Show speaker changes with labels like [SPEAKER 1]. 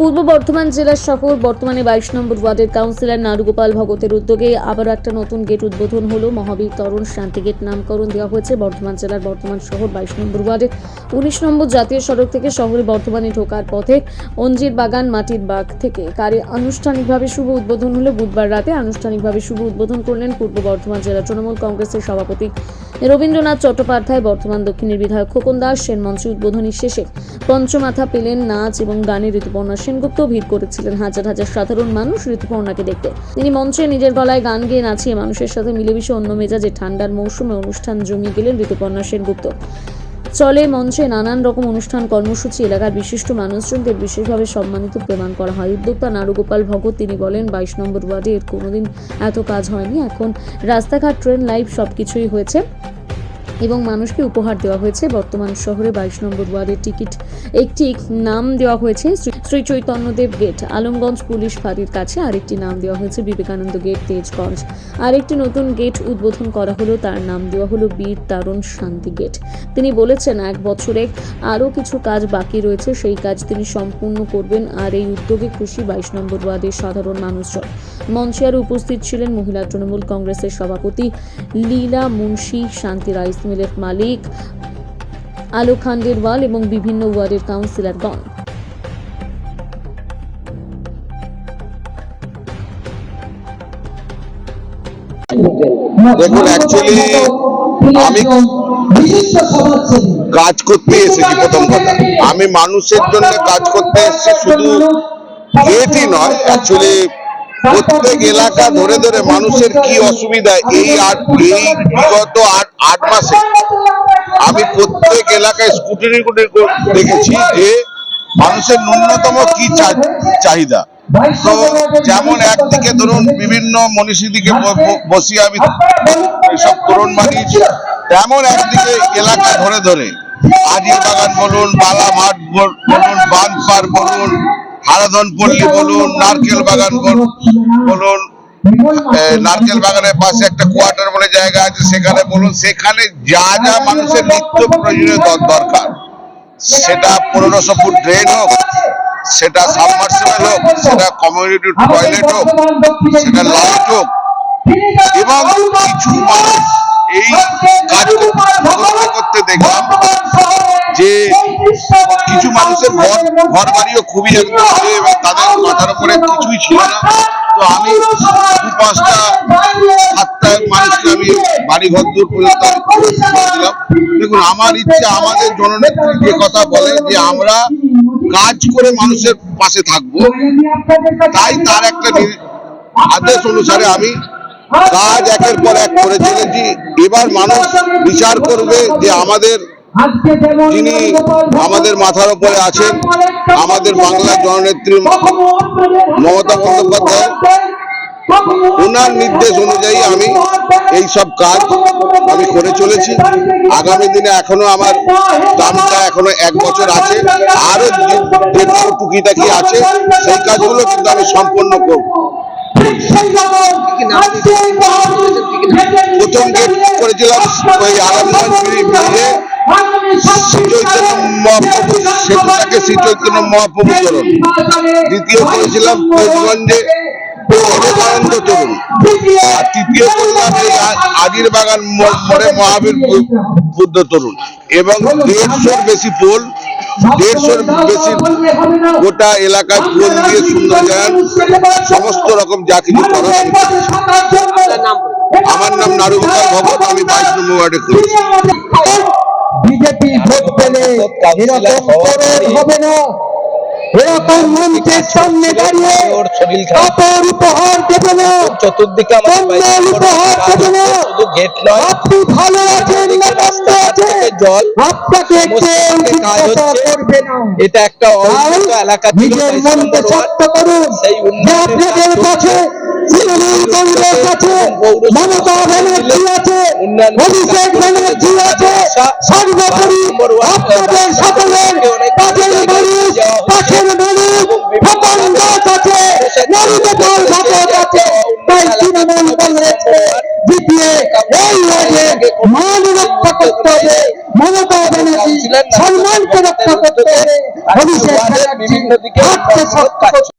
[SPEAKER 1] পূর্ব বর্ধমান জেলার শহর বর্তমানে বাইশ নম্বর ওয়ার্ডের কাউন্সিলর নারুগোপাল ভগতের উদ্যোগে আবার একটা নতুন গেট উদ্বোধন হলো। মহাবীর তরুণ শান্তি গেট নামকরণ দেওয়া হয়েছে। বর্ধমান জেলার বর্তমান শহর বাইশ নম্বর ওয়ার্ডের উনিশ নম্বর জাতীয় সড়ক থেকে শহরে বর্ধমানে ঢোকার পথে অঞ্জির বাগান, মাটির বাগ থেকে। কারে আনুষ্ঠানিকভাবে শুভ উদ্বোধন হলো বুধবার রাতে। আনুষ্ঠানিকভাবে শুভ উদ্বোধন করলেন পূর্ব বর্ধমান জেলা তৃণমূল কংগ্রেসের সভাপতি রবীন্দ্রনাথ চট্টোপাধ্যায়, বর্তমান দক্ষিণের বিধায়ক খোকন দাস সেন মঞ্চে উদ্বোধনী শেষে পঞ্চমাথা পেলেন নাচ এবং গানে ঋতুপর্ণা সেনগুপ্ত, ভিড় করেছিলেন হাজার হাজার সাধারণ মানুষ ঋতুপর্ণাকে দেখতে। তিনি মঞ্চে নিজের গলায় গান গেয়ে নাচিয়ে মানুষের সাথে মিলেমিশে অন্য মেজাজে ঠান্ডার মৌসুমে অনুষ্ঠান জমিয়ে গেলেন ঋতুপর্ণা সেনগুপ্ত। চলে মঞ্চে নানান রকম অনুষ্ঠান, কর্মসূচি, এলাকার বিশিষ্ট মানুষজনদের বিশেষভাবে সম্মানিত প্রদান করা হয়। উদ্যোক্তা নারুগোপাল ভগত, তিনি বলেন, বাইশ নম্বর ওয়ার্ডে এর কোনোদিন এত কাজ হয়নি। এখন রাস্তাঘাট, ট্রেন লাইভ সব কিছুই হয়েছে এবং মানুষকে উপহার দেওয়া হয়েছে। বর্তমান শহরে বাইশ নম্বর ওয়ার্ডের টিকিট, একটি নাম দেওয়া হয়েছে শ্রী- চৈতন্যদেব গেট, আলমগঞ্জ পুলিশ ফাঁড়ির কাছে আরেকটি নাম দেওয়া হয়েছে বিবেকানন্দ গেট তেজগঞ্জ। আরেকটি নতুন গেট উদ্বোধন করা হলো, তার নাম দেওয়া হলো বীর তারণ শান্তি গেট। তিনি বলেছেন, এক বছরে আরও কিছু কাজ বাকি রয়েছে, সেই কাজ তিনি সম্পূর্ণ করবেন আর এই উদ্যোগে খুশি বাইশ নম্বর ওয়ার্ডের সাধারণ মানুষজন। মঞ্চে আরও উপস্থিত ছিলেন মহিলা তৃণমূল কংগ্রেসের সভাপতি লীলা মুন্সি, শান্তি রাইস মিলের মালিক আলো খান্ডেরওয়াল এবং বিভিন্ন ওয়ার্ডের কাউন্সিলরগণ।
[SPEAKER 2] দেখুন অ্যাকচুয়ালি আমি কাজ করতে এসেছি প্রথম কথা। আমি মানুষের জন্য কাজ করতে এসেছি শুধু গেটই নয় অ্যাকচুয়ালি প্রত্যেক এলাকা ধরে ধরে মানুষের কি অসুবিধা, এই আট এই বিগত আট আট মাসে আমি প্রত্যেক এলাকায় স্কুটিনি দেখেছি যে মানুষের ন্যূনতম কি চাহিদা। তো যেমন একদিকে ধরুন বিভিন্ন মনীষীদিকে ব- ব- বসিয়ে আমি এসব তরুণ বানিয়েছি তেমন একদিকে এলাকা ধরে ধরে। আজির বাগান বলুন বালামাঠ বল- বলুন বানপার বলুন হারাধন পল্লী বলুন নারকেল বাগান বলুন নারকেল বাগানের পাশে একটা কোয়ার্টার বলে জায়গা আছে সেখানে বলুন সেখানে যা যা মানুষের নিত্য প্রয়োজনীয় দরকার। সেটা পনেরোশো ফুট ড্রেন হোক সেটা সাবমার্সিবল হোক, সেটা কমিউনিটি টয়লেট হোক, সেটা লাইট হোক, এবং কিছু মানুষ এই কাজ করতে দেখলাম যে কিছু মানুষের ঘর ঘর বাড়িও খুবই একদম এবং তাদের মাথার উপরে কিছুই ছিল না। তো আমি দু পাঁচটা বাড়ি ঘর দূর দেখুন, আমার ইচ্ছে, আমাদের জননেত্রী যে কথা বলে যে আমরা কাজ করে মানুষের পাশে থাকব, তাই তার একটা আদেশ অনুসারে আমি কাজ একের পর এক করে চলেছি। এবার মানুষ বিচার করবে যে আমাদের যিনি আমাদের মাথার উপরে আছেন, আমাদের বাংলার জননেত্রী মমতা বন্দ্যোপাধ্যায় ওনার নির্দেশ অনুযায়ী আমি এই সব কাজ আমি করে চলেছি। আগামী দিনে এখনও আমার দামটা এখনও এক বছর আছে। আরও যে- টুকিটাকি আছে। সেই কাজগুলো কিন্তু আমি সম্পন্ন করব। প্রথম গেট করেছিলাম ওই আরামগঞ্জ সেতুটাকে শ্রী চৈতন্য মহাপ্রভু চরণ দ্বিতীয় করেছিলাম বিবেকানন্দ চরণ আর তৃতীয় করলাম এই বাগান মোড়ে মহাবীর বুদ্ধ তরুণ। এবং দেড়শোর বেশি পোল দেড়শোর বেশি গোটা এলাকায় পোল দিয়ে সুন্দর সমস্ত রকম যা কিছু করা আমার নাম নারুগোপাল ভগত আমি বাইশ নম্বর ওয়ার্ডে করেছি
[SPEAKER 3] বিজেপি ভোট পেলে হবে না। এরকম মঞ্চের সামনে দাঁড়িয়ে কাপড় উপহার দেবে না।
[SPEAKER 4] চতুর্দিকে আমার
[SPEAKER 3] উপহার দেবে না।
[SPEAKER 4] গেট নয়।
[SPEAKER 3] আপনি ভালো আছেন না মন্দ আছেন
[SPEAKER 4] জল।
[SPEAKER 3] আপনাকে
[SPEAKER 4] কাজ
[SPEAKER 3] জিজ্ঞাসা করবে না।
[SPEAKER 4] এটা একটা অউন্নত এলাকা ছিল
[SPEAKER 3] নিজের মনকে শক্ত করুন।
[SPEAKER 4] সেই
[SPEAKER 3] যে আপনাদের কাছে তৃণমূল কংগ্রেস আছে মমতা ব্যানার্জি আছে অভিষেক ব্যানার্জি আছে। সর্বোপরি আপনাদের সকলের পাশের মানুষ এই ওয়ার্ডে মান রক্ষা করতে হবে মমতা ব্যানার্জি সম্মানকে রক্ষা করতে হবে অভিষেক ব্যানার্জি